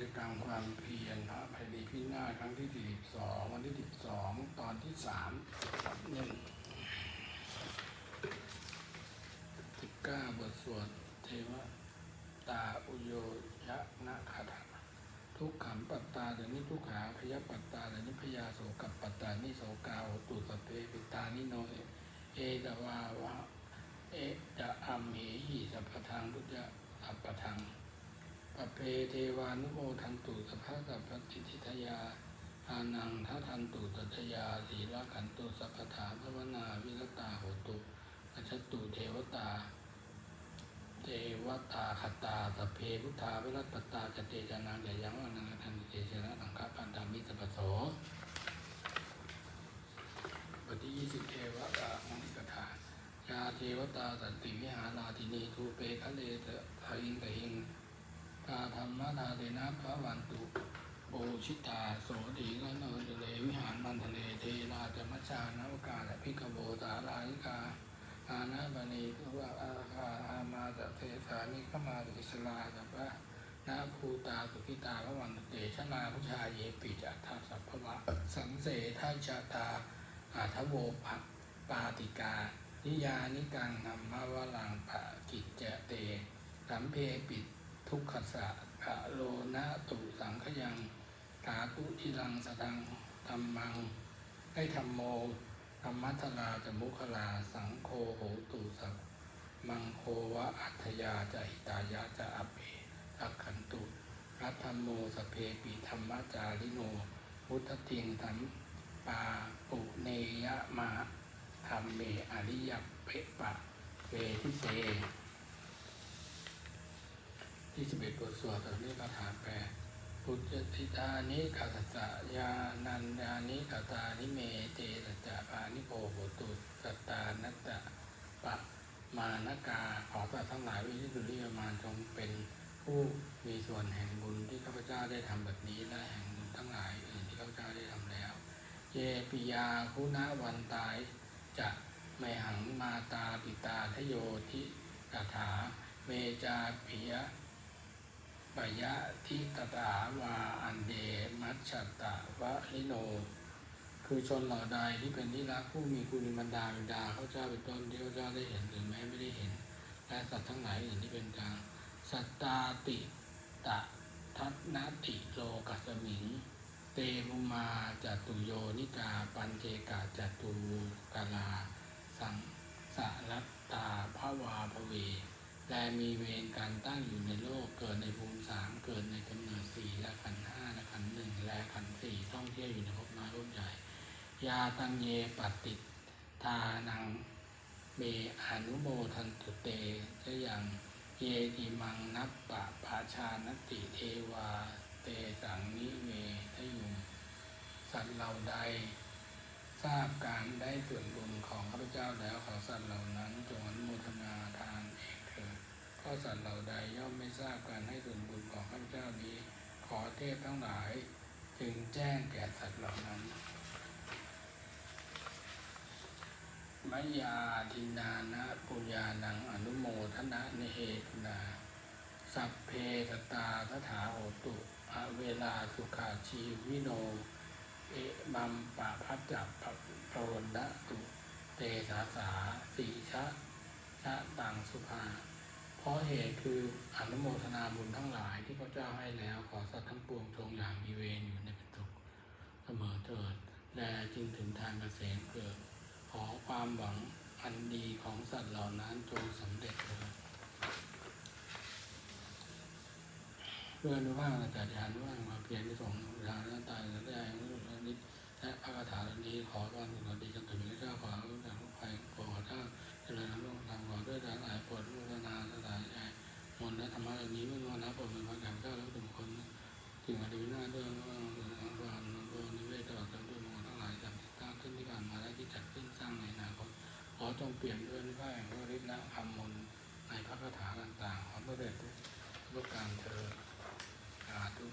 จกรรมความเพียรพระภัยดีพินาศครั้งที่สี่สองวันที่สิบสองตอนที่สามหนึ่งสิบเก้าบทสวดเทวตาอุโยยะนะคาถาทุกขัมปัตตาเดนิทุกขาพยปัตตาเดนิพยาโสกับปัตตานิโสกาโหตุสเพปิตานิโนเอตวาวะเอจะอัมเหหิสัพพทังพุทธะสัพพทัง ปะเพเทวานุโมทันตุสภาสัพพติทิทยาอานังทัทันตุตัทยาสีละขันตุสัพพถาภวนาวิรตาโหตุอัจฉตุเทวตา เทวตาคตาสพเพพุทธาวิรัตตาจเตจานังเดยังวานังทันเตชนะสังฆปันธามิสปะโสบทที่ยี่สิบเทวตามณิกถายาเทวตาสันติวิหาราทินีทูเปคะเลตทะหิงตะหิงาธรรมนาเดนะพระวันตุโอชิตาโสดีละเนเดเลวิหารมันทะเลเทราจมัชานวกาและพิกโบสาลายิกาอานาบณีทุวะอาคาอามาตะเทสานิขมาตุอิสลาสัพพะนาภูตาสุขิตาพระวันเตชนาพุชาเยปิจัตถาสัพพวะสังเสทัชตาอาทโวภะปาติกา นิยานิกังธรรมวลังปะกิจเจเตสัมเพปิด ทุกขสะกะโลนะตุสังขยังกาตุทิรังสตังธรรมังให้ธรรมโมธรรมัทลาจะมุขลาสังโฆโหตุสัพมังโควะอัธยาจะหิตายะจะอภิทักขันตุรัตธรรมโมสเพปิธรรมจาริโนพุทธติงธรรมปาปุเนยะมาธรรมเมอริยเปปะเวทิเต ที่สิบเอ็ดบทสวดตอนนี้คาถาแปลพุทธติตานิกัสสะยานันยานิกตานิเมเตสัจจะปานิโกโหตุสัตตานัตตะปะมานกาขอสัตว์ทั้งหลายวิริสุริยมานจงเป็นผู้มีส่วนแห่งบุญที่ข้าพเจ้าได้ทำแบบนี้และแห่งบุญทั้งหลายอื่นที่ข้าพเจ้าได้ทำแล้วเยปิยาคุณาวันตายจะไมหังมาตาปิตาทโยทิกถา เมจาปิยะ ปยะทิตตาวาอันเดมัชชตะวะลิโน คือชนเหล่าใดที่เป็นที่รักผู้มีคุณบรรดาบิดาเขาเจ้าเป็นต้นที่เขาเจ้าได้เห็นหรือแม้ไม่ได้เห็น และสัตว์ทั้งหลายอื่นที่เป็นกลางสัตตาติตะทัตนาติโลกัสมิง เตมุมาจตุโยนิกา ปันเจกาจตุกาลา สังสะรัตตาภาวาภเว และมีเวรการตั้งอยู่ในโลกเกิดในภูมิสามเกิดในกำเนิดสี่และขันห้าและขันหนึ่งและขันสี่ท่องเที่ยวอยู่ในภพน้อยภพใหญ่ยาตังเยปฏิทานังเมอนุโมทันตุเตเจยังเยติมังนับปะปาชานติเทวา เตสังนิเวทยุงสัตว์เหล่าใด ทราบการได้ส่วนบุญของข้าพเจ้าแล้วขอสัตว์เหล่านั้นจงอนุโมทนาทานเองเถิดเพ ราะสัตว์เหล่าใดย่อมไม่ทราบการให้ส่วนบุญของข้าพเจ้านี้ ขอเทพทั้งหลาย จึงแจ้งแก่สัตว์เหล่านั้นมยาทินานะปุญญานังอนุโมทนะนิเหตุนา สัพเพตตาทถาโหตุอเวลาสุขาชีวิโน เอมัมปะพัจจับปโปรนนะตุ เตสาสาสีชะชะตังสุภา เพราะเหตุคืออนุโมทนาบุญทั้งหลายที่พระเจ้าให้แล้วขอสัตว์ทั้งปวงจงอย่างมีเวรอยู่ในเป็นทุกเสมอเถิดและจึงถึงทางเกษมเกิด ขอความหวังอันดีของสัตว์เหล่านั้นจงสำเร็จเถิดเพื่อนุภาพอากาศยานนุภาพมาเพียรที่ส่งทางหน้าตายและได้นุภาพนิดและพระคาถาเหล่านี้ขอความสุขดีจงถึงพระเจ้าขอรู้จักทุกภัยขอเจ้าเจริญน้ำลงทางขอด้วยการอายปวดรุณาสลายใจ มนต์และธรรมะแบบนี้เมื่อวันนะผมเป็นพระแก่เจ้าแล้วเป็นคนถึงอดีตหน้าด้วยว่าวันวันนิเวศตลอดจนด้วยมงคลทั้งหลายจากที่ตั้งขึ้นที่ผ่านมาและที่จัดขึ้นสร้างในอนาคตขอจงเปลี่ยนด้วยนิพพานแห่งพระฤทธิ์และคำมนต์ในพระคาถาต่างๆขอพระเดชพระการเธอสาธุ